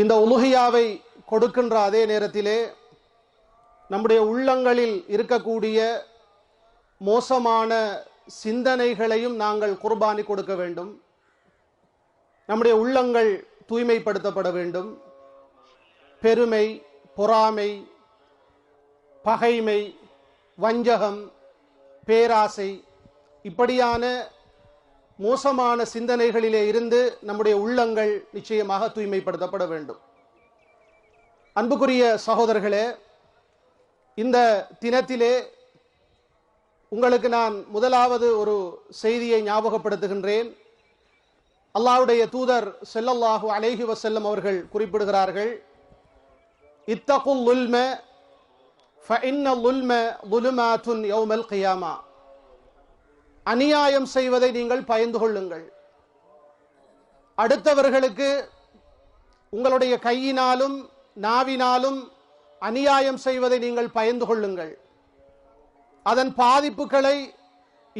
இந்த உலுகியாவை கொடுக்கின்ற அதே நேரத்திலே நம்முடைய உள்ளங்களில் இருக்கக்கூடிய மோசமான சிந்தனைகளையும் நாங்கள் குர்பானி கொடுக்க வேண்டும். நம்முடைய உள்ளங்கள் தூய்மைப்படுத்தப்பட வேண்டும். பெருமை பொறாமை பகைமை வஞ்சகம் பேராசை இப்படியான மோசமான சிந்தனைகளிலே இருந்து நம்முடைய உள்ளங்கள் நிச்சயமாக தூய்மைப்படுத்தப்பட வேண்டும். அன்புக்குரிய சகோதரர்களே இந்த தினத்திலே உங்களுக்கு நான் முதலாவது ஒரு செய்தியை ஞாபகப்படுத்துகின்றேன். அல்லாவுடைய தூதர் செல்லல்லாஹு அலேஹி வசல்லம் அவர்கள் குறிப்பிடுகிறார்கள் இத்தகுல் லுல்ம ஃபஇன்ன லுல்ம லுலுமாத்துன் யௌமல் கியாமா. அநியாயம் செய்வதை நீங்கள் பயந்து கொள்ளுங்கள். அடுத்தவர்களுக்கு உங்களுடைய கையினாலும் நாவினாலும் அநியாயம் செய்வதை நீங்கள் பயந்து கொள்ளுங்கள். அதன் பாதிப்புகளை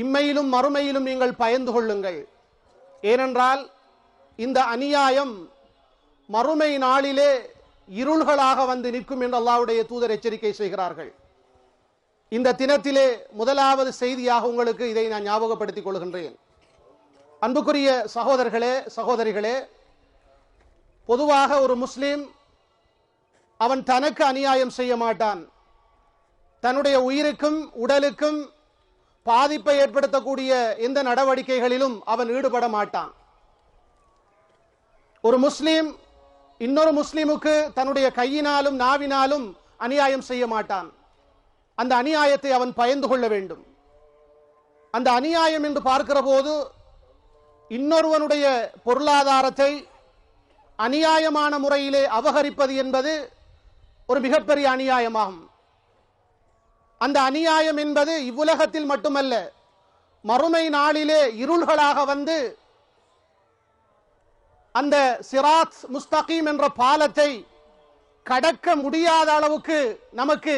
இம்மையிலும் மறுமையிலும் நீங்கள் பயந்து கொள்ளுங்கள். ஏனென்றால் இந்த அநியாயம் மறுமை நாளிலே இருள்களாக வந்து நிற்கும் என்று அல்லாவுடைய தூதர் எச்சரிக்கை செய்கிறார்கள். இந்த தினத்திலே முதலாவது செய்தியாக உங்களுக்கு இதை நான் ஞாபகப்படுத்திக் கொள்கின்றேன். அன்புக்குரிய சகோதரர்களே சகோதரிகளே பொதுவாக ஒரு முஸ்லீம் அவன் தனக்கு அநியாயம் செய்ய மாட்டான். தன்னுடைய உயிருக்கும் உடலுக்கும் பாதிப்பை ஏற்படுத்தக்கூடிய எந்த நடவடிக்கைகளிலும் அவன் ஈடுபட மாட்டான். ஒரு முஸ்லீம் இன்னொரு முஸ்லீமுக்கு தன்னுடைய கையினாலும் நாவினாலும் அநியாயம் செய்ய மாட்டான். அந்த அநியாயத்தை அவன் பயந்து கொள்ள வேண்டும். அந்த அநியாயம் என்று பார்க்கிற போது இன்னொருவனுடைய பொருளாதாரத்தை அநியாயமான முறையிலே அபகரிப்பது என்பது ஒரு மிகப்பெரிய அநியாயமாகும். அந்த அநியாயம் என்பது இவ்வுலகத்தில் மட்டுமல்ல மறுமை நாளிலே இருள்களாக வந்து அந்த சிராத் முஸ்தகீம் என்ற பாலத்தை கடக்க முடியாத அளவுக்கு நமக்கு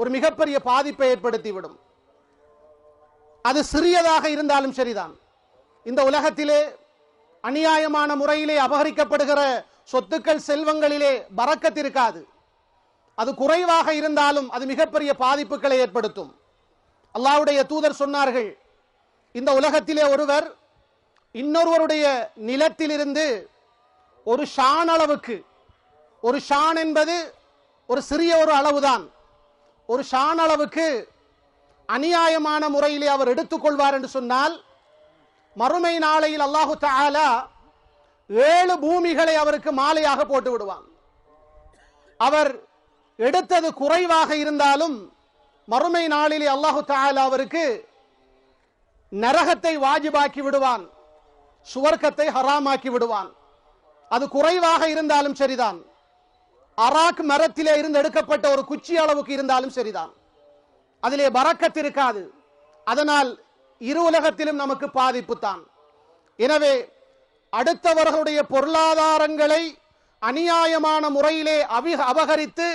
ஒரு மிகப்பெரிய பாதிப்பை ஏற்படுத்திவிடும். அது சிறியதாக இருந்தாலும் சரிதான். இந்த உலகத்திலே அநியாயமான முறையிலே அபகரிக்கப்படுகிற சொத்துக்கள் செல்வங்களிலே பறக்கத்திருக்காது அது குறைவாக இருந்தாலும் அது மிகப்பெரிய பாதிப்புகளை ஏற்படுத்தும். அல்லாவுடைய தூதர் சொன்னார்கள் இந்த உலகத்திலே ஒருவர் இன்னொருவருடைய நிலத்திலிருந்து ஒரு ஷான் அளவுக்கு ஒரு ஷான் என்பது ஒரு சிறிய ஒரு அளவுதான். ஒரு ஷான் அளவுக்கு அநியாயமான முறையிலே அவர் எடுத்துக்கொள்வார் என்று சொன்னால் மறுமை நாளையில் அல்லாஹு தாலா ஏழு பூமிகளை அவருக்கு மாலையாக போட்டு விடுவான். அவர் எடுத்தது குறைவாக இருந்தாலும் மறுமை நாளிலே அல்லாஹு தாலா அவருக்கு நரகத்தை வாஜிபாக்கி விடுவான் சுவர்க்கத்தை ஹராமாக்கி விடுவான். அது குறைவாக இருந்தாலும் சரிதான். அராக் மரத்திலே இருந்து எடுக்கப்பட்ட ஒரு குச்சி அளவுக்கு இருந்தாலும் சரிதான். அதிலே பறக்கத் இருக்காது. அதனால் இரு உலகத்திலும் நமக்கு பாதிப்பு தான். எனவே அடுத்தவர்களுடைய பொருளாதாரங்களை அநியாயமான முறையிலே அபி அபகரித்து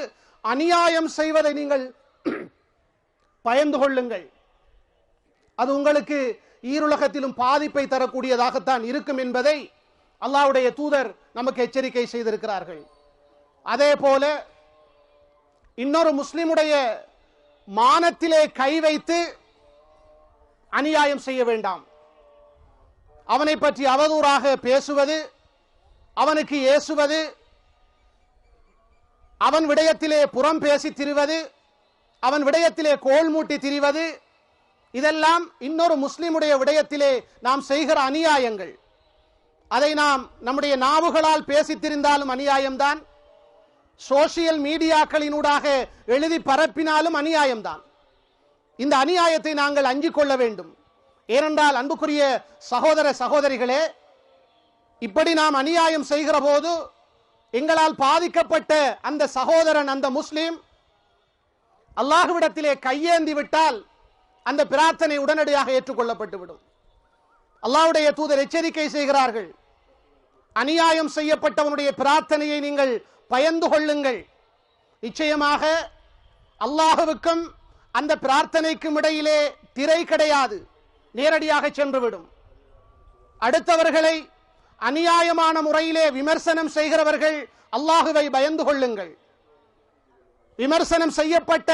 அநியாயம் செய்வதை நீங்கள் பயந்து கொள்ளுங்கள். அது உங்களுக்கு ஈருலகத்திலும் பாதிப்பை தரக்கூடியதாகத்தான் இருக்கும் என்பதை அல்லாஹ்வுடைய தூதர் நமக்கு எச்சரிக்கை செய்திருக்கிறார்கள். அதே போல இன்னொரு முஸ்லிமுடைய மானத்திலே கை வைத்து அநியாயம் செய்ய வேண்டாம். அவனை பற்றி அவதூறாக பேசுவது அவனுக்கு ஏசுவது அவன் விடயத்திலே புறம் பேசி திரிவது அவன் விடயத்திலே கோல் மூட்டி திரிவது இதெல்லாம் இன்னொரு முஸ்லிமுடைய விடயத்திலே நாம் செய்கிற அநியாயங்கள். அதை நாம் நம்முடைய நாவுகளால் பேசித்திருந்தாலும் அநியாயம்தான். சோசியல் மீடியாக்களினூடாக எழுதி பரப்பினாலும் அநியாயம்தான். இந்த அநியாயத்தை நாங்கள் அஞ்சிக் கொள்ள வேண்டும். ஏனென்றால் அன்புக்குரிய சகோதர சகோதரிகளே இப்படி நாம் அநியாயம் செய்கிற போது எங்களால் பாதிக்கப்பட்ட அந்த சகோதரன் அந்த முஸ்லிம் அல்லாஹுவிடத்திலே கையேந்தி விட்டால் அந்த பிரார்த்தனை உடனடியாக ஏற்றுக்கொள்ளப்பட்டு விடும். தூதர் எச்சரிக்கை செய்கிறார்கள். அநியாயம் செய்யப்பட்டவனுடைய பிரார்த்தனையை நீங்கள் பயந்து கொள்ளுங்கள். நிச்சயமாக அல்லாஹுவுக்கும் அந்த பிரார்த்தனைக்கும் இடையிலே திரை கிடையாது. நேரடியாக சென்றுவிடும். அடுத்தவர்களை அநியாயமான முறையிலே விமர்சனம் செய்கிறவர்கள் அல்லாஹுவை பயந்து கொள்ளுங்கள். விமர்சனம் செய்யப்பட்ட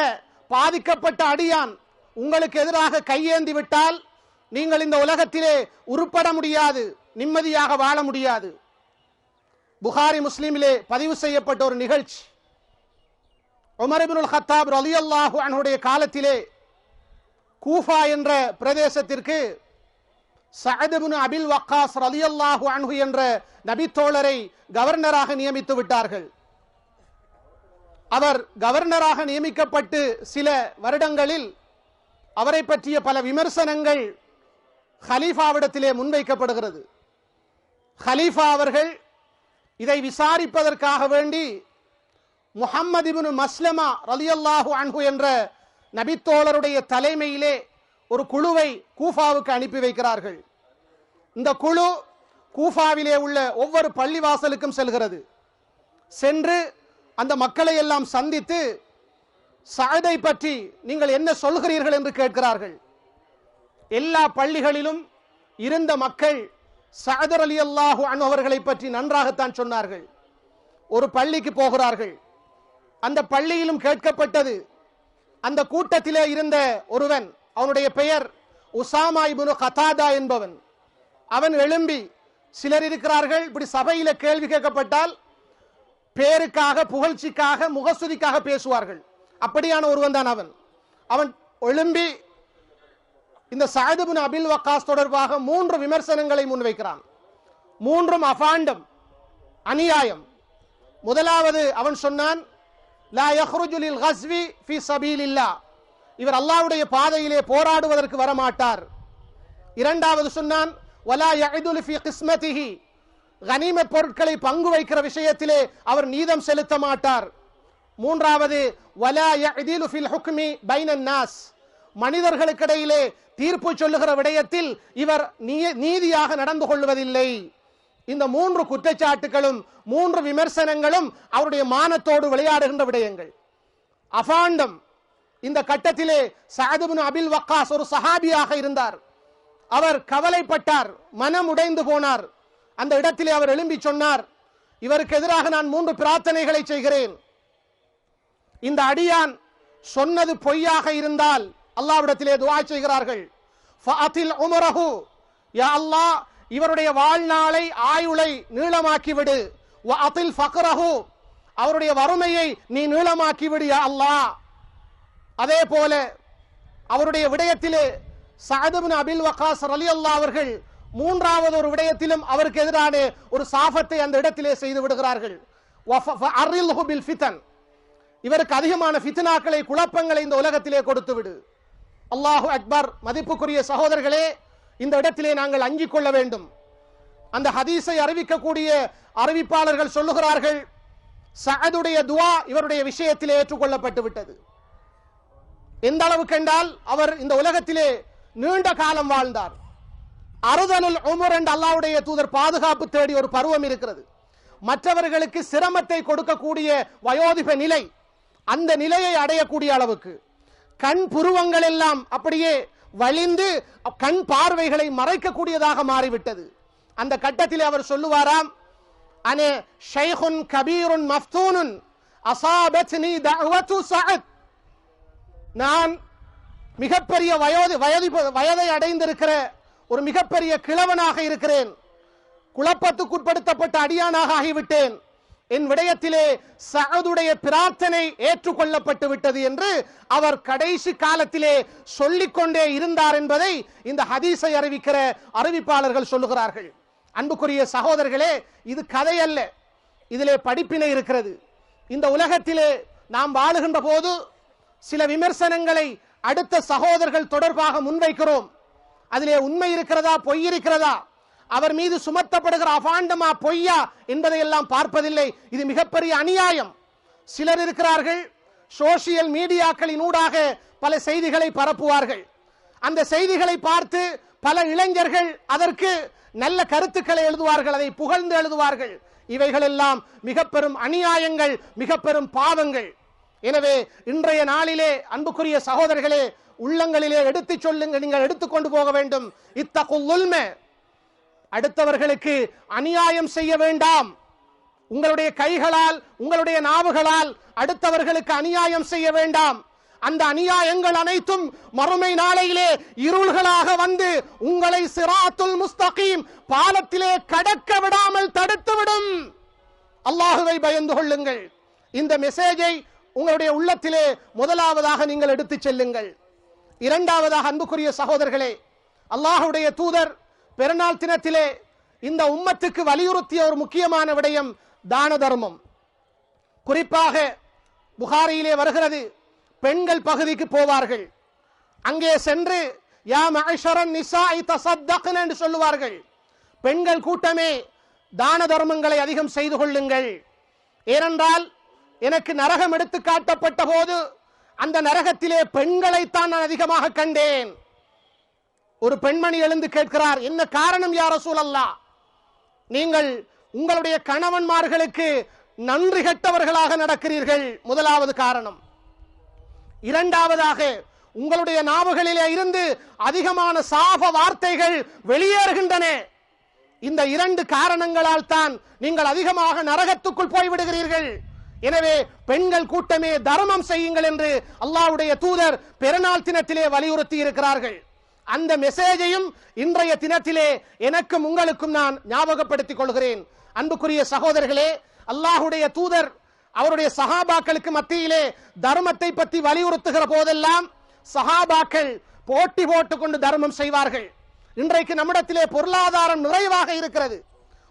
பாதிக்கப்பட்ட அடியான் உங்களுக்கு எதிராக கையேந்தி விட்டால் நீங்கள் இந்த உலகத்திலே உருப்பட முடியாது நிம்மதியாக வாழ முடியாது. புகாரி முஸ்லிமிலே பதிவு செய்யப்பட்ட ஒரு நிகழ்ச்சி உமர் ஹத்தாப் ஹத்தாப் ரலியல்லாஹு அனுடைய காலத்திலே கூஃபா என்ற பிரதேசத்திற்கு சஅத் அபில் வக்காஸ் ரலியல்லாஹு அன்ஹு என்ற நபித்தோழரை கவர்னராக நியமித்து விட்டார்கள் அவர் கவர்னராக நியமிக்கப்பட்டு சில வருடங்களில் அவரை பற்றிய பல விமர்சனங்கள் ஹலீஃபாவிடத்திலே முன்வைக்கப்படுகிறது ஹலீஃபா அவர்கள் இதை விசாரிப்பதற்காக வேண்டி முஹம்மது இப்னு மஸ்லமா ரலியல்லாஹு அன்ஹு என்ற நபித்தோழருடைய தலைமையிலே ஒரு குழுவை கூஃபாவுக்கு அனுப்பி வைக்கிறார்கள். இந்த குழு கூஃபாவிலே உள்ள ஒவ்வொரு பள்ளிவாசலுக்கும் செல்கிறது. சென்று அந்த மக்களை எல்லாம் சந்தித்து சாதை பற்றி நீங்கள் என்ன சொல்கிறீர்கள்? என்று கேட்கிறார்கள். எல்லா பள்ளிகளிலும் இருந்த மக்கள் சஅதர் அலி அல்லாஹு அவர்களை பற்றி நன்றாகத்தான் சொன்னார்கள். ஒரு பள்ளிக்கு போகிறார்கள். அந்த பள்ளியிலும் கேட்கப்பட்டது. அந்த கூட்டத்திலே இருந்த ஒருவன் அவனுடைய பெயர் உசாமா இபுனு கதாதா என்பவன். அவன் எழும்பி சிலர் இருக்கிறார்கள் இப்படி சபையில கேள்வி கேட்கப்பட்டால் பேருக்காக புகழ்ச்சிக்காக முகஸ்துதிக்காக பேசுவார்கள். அப்படியான ஒருவன் தான் அவன். அவன் எழும்பி இந்த சாயதுபின் அபில் வக்காஸ் தொடர்பாக மூன்று விமர்சனங்களை முன்வைக்கிறான். மூன்றும் அபாண்டம் அநியாயம். முதலாவது அவன் சொன்னான் லா யஹ்ருஜு ஹஸ்வி கஸ்வி சபீல் இல்லா இவர் அல்லாஹ்வுடைய பாதையிலே போராடுவதற்கு வரமாட்டார். இரண்டாவது சொன்னான் வலா யஅதுலு ஃபி கிஸ்மதிஹி. கனிமத் பொருட்களை பங்கு வைக்கிற விஷயத்திலே அவர் நீதம் செலுத்த மாட்டார். மூன்றாவது வலா யஅதிலு ஃபில் ஹுக்மி பைனன் நாஸ். மனிதர்களுக்கிடையிலே தீர்ப்பு சொல்லுகிற விடயத்தில் இவர் நீ- நீதியாக நடந்து கொள்வதில்லை. இந்த மூன்று குற்றச்சாட்டுகளும் மூன்று விமர்சனங்களும் அவருடைய மானத்தோடு விளையாடுகின்ற விடயங்கள். அபாண்டம். இந்த கட்டத்திலே சாதுபின் அபில் வக்காஸ் ஒரு சஹாபியாக இருந்தார். அவர் கவலைப்பட்டார் மனம் உடைந்து போனார். அந்த இடத்திலே அவர் எழும்பி சொன்னார் இவருக்கு எதிராக நான் மூன்று பிரார்த்தனைகளை செய்கிறேன். இந்த அடியான் சொன்னது பொய்யாக இருந்தால் அல்லாவிடத்திலே துவா செய்கிறார்கள். உமரஹு. யா அல்லாஹ் இவருடைய வாழ்நாளை ஆயுளை நீளமாக்கி விடு ஃபக்ரஹு. அவருடைய வறுமையை நீ நீளமாக்கி விடு யா அல்லாஹ். அதே போல அவருடைய விடயத்திலே சஅதுபின் அபில் வக்காஸ் ரலியல்லாஹு அவர்கள் மூன்றாவது ஒரு விடயத்திலும் அவருக்கு எதிரான ஒரு சாபத்தை அந்த இடத்திலே செய்து விடுகிறார்கள். இவருக்கு அதிகமான ஃபித்னாக்களை குழப்பங்களை இந்த உலகத்திலே கொடுத்து விடு. அல்லாஹு அக்பர் மதிப்புக்குரிய சகோதரர்களே இந்த இடத்திலே நாங்கள் அஞ்சிக் கொள்ள வேண்டும். அந்த ஹதீஸை அறிவிக்கக்கூடிய அறிவிப்பாளர்கள் சொல்லுகிறார்கள் சகதுடைய துவா இவருடைய விஷயத்திலே ஏற்றுக்கொள்ளப்பட்டு விட்டது எந்த அளவுக்கு என்றால் அவர் இந்த உலகத்திலே நீண்ட காலம் வாழ்ந்தார். அறுதலுல் உமர் என்ற அல்லாவுடைய தூதர் பாதுகாப்பு தேடி ஒரு பருவம் இருக்கிறது. மற்றவர்களுக்கு சிரமத்தை கொடுக்கக்கூடிய வயோதிப நிலை அந்த நிலையை அடையக்கூடிய அளவுக்கு. கண் புருவங்கள் எல்லாம் அப்படியே வலிந்து கண் பார்வைகளை மறைக்கக்கூடியதாக மாறிவிட்டது. அந்த கட்டத்தில் அவர் சொல்லுவாராம் அனே ஷைஹுன் கபீருன் மஃப்தூனுன் அசாபத்னி தஅவத்து சஅத். நான் மிகப்பெரிய வயோதி வயது வயதை அடைந்திருக்கிற ஒரு மிகப்பெரிய கிழவனாக இருக்கிறேன். குழப்பத்துக்குட்படுத்தப்பட்ட அடியானாக ஆகிவிட்டேன். என் விடயத்திலே சகதுடைய பிரார்த்தனை ஏற்றுக்கொள்ளப்பட்டு விட்டது என்று அவர் கடைசி காலத்திலே சொல்லிக்கொண்டே இருந்தார் என்பதை இந்த ஹதீஸை அறிவிக்கிற அறிவிப்பாளர்கள் சொல்லுகிறார்கள். அன்புக்குரிய சகோதரர்களே இது கதை அல்ல இதிலே படிப்பினை இருக்கிறது. இந்த உலகத்திலே நாம் வாழுகின்ற போது சில விமர்சனங்களை அடுத்த சகோதரர்கள் தொடர்பாக முன்வைக்கிறோம். அதிலே உண்மை இருக்கிறதா பொய் இருக்கிறதா? அவர் மீது சுமத்தப்படுகிற அபாண்டமா பொய்யா என்பதை எல்லாம் பார்ப்பதில்லை. இது மிகப்பெரிய அநியாயம். சிலர் இருக்கிறார்கள் சோசியல் மீடியாக்களின் ஊடாக பல செய்திகளை பரப்புவார்கள். அந்த செய்திகளை பார்த்து பல இளைஞர்கள் அதற்கு நல்ல கருத்துக்களை எழுதுவார்கள் அதை புகழ்ந்து எழுதுவார்கள். இவைகள் எல்லாம் மிக பெரும் அநியாயங்கள் மிக பெரும் பாவங்கள். எனவே இன்றைய நாளிலே அன்புக்குரிய சகோதரர்களே உள்ளங்களிலே எடுத்துச் சொல்லுங்க நீங்கள் எடுத்துக்கொண்டு போக வேண்டும். இத்தகுல் அடுத்தவர்களுக்கு அநியாயம் செய்ய வேண்டாம். உங்களுடைய கைகளால் உங்களுடைய நாவுகளால் அடுத்தவர்களுக்கு அநியாயம் செய்ய வேண்டாம். அந்த அநியாயங்கள் அனைத்தும் மறுமை நாளையிலே இருள்களாக வந்து உங்களை சிராத்துல் முஸ்தகீம் பாலத்திலே கடக்க விடாமல் தடுத்துவிடும். அல்லாஹுவை பயந்து கொள்ளுங்கள். இந்த மெசேஜை உங்களுடைய உள்ளத்திலே முதலாவதாக நீங்கள் எடுத்துச் செல்லுங்கள். இரண்டாவதாக அன்புக்குரிய சகோதரர்களே அல்லாஹுடைய தூதர் பெருநாள் தினத்திலே இந்த உம்மத்துக்கு வலியுறுத்திய ஒரு முக்கியமான விடயம் தான தர்மம். குறிப்பாக புகாரியிலே வருகிறது பெண்கள் பகுதிக்கு போவார்கள். அங்கே சென்று யா மகஷரன் நிசாய் தசத்தக்ன என்று சொல்லுவார்கள். பெண்கள் கூட்டமே தான தர்மங்களை அதிகம் செய்து கொள்ளுங்கள். ஏனென்றால் எனக்கு நரகம் எடுத்து காட்டப்பட்ட போது அந்த நரகத்திலே பெண்களைத்தான் நான் அதிகமாக கண்டேன். ஒரு பெண்மணி எழுந்து கேட்கிறார் என்ன காரணம் யார சூழல்லா நீங்கள் உங்களுடைய கணவன்மார்களுக்கு நன்றி கெட்டவர்களாக நடக்கிறீர்கள். முதலாவது காரணம். இரண்டாவதாக உங்களுடைய நாவுகளிலே இருந்து அதிகமான சாப வார்த்தைகள் வெளியேறுகின்றன. இந்த இரண்டு காரணங்களால் தான் நீங்கள் அதிகமாக நரகத்துக்குள் போய்விடுகிறீர்கள். எனவே பெண்கள் கூட்டமே தர்மம் செய்யுங்கள் என்று அல்லாவுடைய தூதர் பெருநாள் தினத்திலே வலியுறுத்தி இருக்கிறார்கள் அந்த மெசேஜையும் இன்றைய தினத்திலே எனக்கும் உங்களுக்கும் நான் ஞாபகப்படுத்திக் கொள்கிறேன். அன்புக்குரிய சகோதரர்களே அல்லாஹுடைய தூதர் அவருடைய சஹாபாக்களுக்கு மத்தியிலே தர்மத்தை பற்றி வலியுறுத்துகிற போதெல்லாம் சஹாபாக்கள் போட்டி போட்டுக்கொண்டு தர்மம் செய்வார்கள். இன்றைக்கு நம்மிடத்திலே பொருளாதாரம் நிறைவாக இருக்கிறது.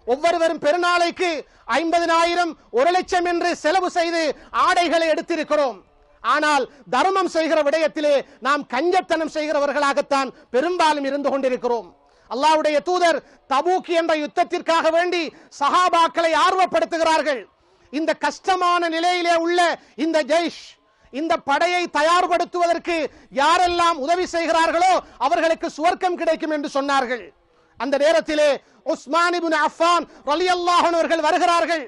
ஒவ்வொருவரும் பெருநாளைக்கு ஐம்பதினாயிரம் ஒரு லட்சம் என்று செலவு செய்து ஆடைகளை எடுத்திருக்கிறோம். ஆனால் தர்மம் செய்கிற விடயத்திலே நாம் கஞ்சத்தனம் செய்கிறவர்களாகத்தான் பெரும்பாலும் இருந்து கொண்டிருக்கிறோம். அல்லாஹ்வுடைய தூதர் தபூக் என்ற யுத்தத்திற்காக வேண்டி சஹாபாக்களை ஆர்வப்படுத்துகிறார்கள். இந்த கஷ்டமான நிலையிலே உள்ள இந்த ஜெய்ஷ் இந்த படையை தயார்படுத்துவதற்கு யாரெல்லாம் உதவி செய்கிறார்களோ அவர்களுக்கு சுவர்க்கம் கிடைக்கும் என்று சொன்னார்கள். அந்த நேரத்திலே உஸ்மானிபின் அஃபான் அவர்கள் வருகிறார்கள்.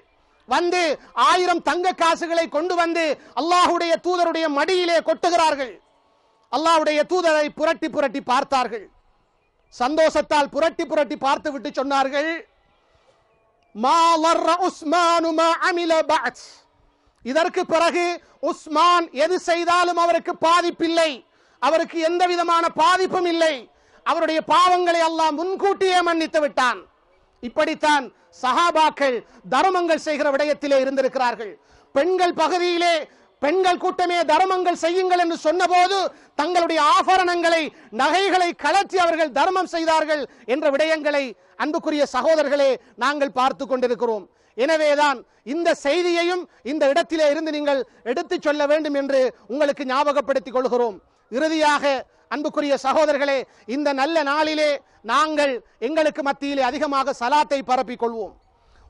வந்து ஆயிரம் தங்க காசுகளை கொண்டு வந்து அல்லாஹுடைய தூதருடைய மடியிலே கொட்டுகிறார்கள். அல்லாஹ்வுடைய தூதரை புரட்டி புரட்டி பார்த்தார்கள். சந்தோஷத்தால் புரட்டி புரட்டி பார்த்து விட்டு சொன்னார்கள். இதற்கு பிறகு உஸ்மான் எது செய்தாலும் அவருக்கு பாதிப்பில்லை. அவருக்கு எந்த விதமான பாதிப்பும் இல்லை. அவருடைய பாவங்களை அல்லாஹ் முன்கூட்டியே மன்னித்து விட்டான். இப்படித்தான் சஹாபாக்கள் தர்மங்கள் செய்கிற விடயத்திலே இருந்திருக்கிறார்கள். பெண்கள் பகுதியிலே பெண்கள் கூட்டமே தர்மங்கள் செய்யுங்கள் என்று சொன்னபோது தங்களுடைய ஆபரணங்களை நகைகளை கலற்றி அவர்கள் தர்மம் செய்தார்கள் என்ற விடயங்களை அன்புக்குரிய சகோதரர்களே நாங்கள் பார்த்து கொண்டிருக்கிறோம். எனவேதான் இந்த செய்தியையும் இந்த இடத்திலே இருந்து நீங்கள் எடுத்துச் சொல்ல வேண்டும் என்று உங்களுக்கு ஞாபகப்படுத்திக் கொள்கிறோம். இறுதியாக அன்புக்குரிய சகோதரர்களே இந்த நல்ல நாளிலே நாங்கள் எங்களுக்கு மத்தியிலே அதிகமாக சலாத்தை பரப்பிக் கொள்வோம்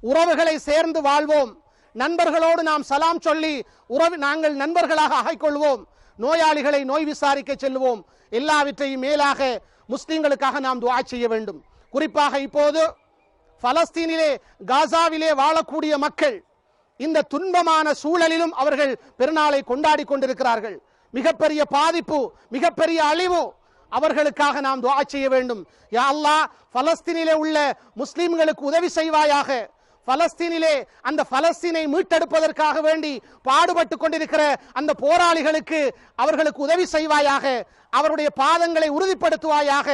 உறவுகளை சேர்ந்து வாழ்வோம். நண்பர்களோடு நாம் சலாம் சொல்லி உறவு நாங்கள் நண்பர்களாக ஆகிக்கொள்வோம். நோயாளிகளை நோய் விசாரிக்க செல்வோம். எல்லாவற்றையும் மேலாக முஸ்லீம்களுக்காக நாம் துவா செய்ய வேண்டும். குறிப்பாக இப்போது பலஸ்தீனிலே காசாவிலே வாழக்கூடிய மக்கள் இந்த துன்பமான சூழலிலும் அவர்கள் பெருநாளை கொண்டாடி கொண்டிருக்கிறார்கள். மிகப்பெரிய பாதிப்பு மிகப்பெரிய அழிவு. அவர்களுக்காக நாம் துவா செய்ய வேண்டும். யா அல்லாஹ் பலஸ்தீனிலே உள்ள முஸ்லிம்களுக்கு உதவி செய்வாயாக. பலஸ்தீனிலே அந்த பலஸ்தீனை மீட்டெடுப்பதற்காக வேண்டி பாடுபட்டு கொண்டிருக்கிற அந்த போராளிகளுக்கு அவர்களுக்கு உதவி செய்வாயாக. அவருடைய பாதங்களை உறுதிப்படுத்துவாயாக.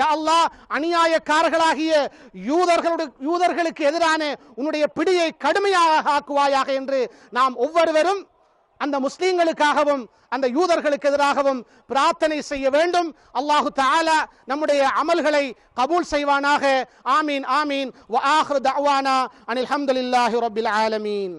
யா அல்லாஹ் அநியாயக்காரர்களாகிய யூதர்களுடைய யூதர்களுக்கு எதிரான உன்னுடைய பிடியை கடுமையாக ஆக்குவாயாக என்று நாம் ஒவ்வொருவரும் அந்த முஸ்லீம்களுக்காகவும் அந்த யூதர்களுக்கு எதிராகவும் பிரார்த்தனை செய்ய வேண்டும். அல்லாஹு தாலா நம்முடைய அமல்களை கபூல் செய்வானாக. ஆமீன் ஆமீன். அனில் ஹம்துல்லாஹி ரபில் ஆலமீன்.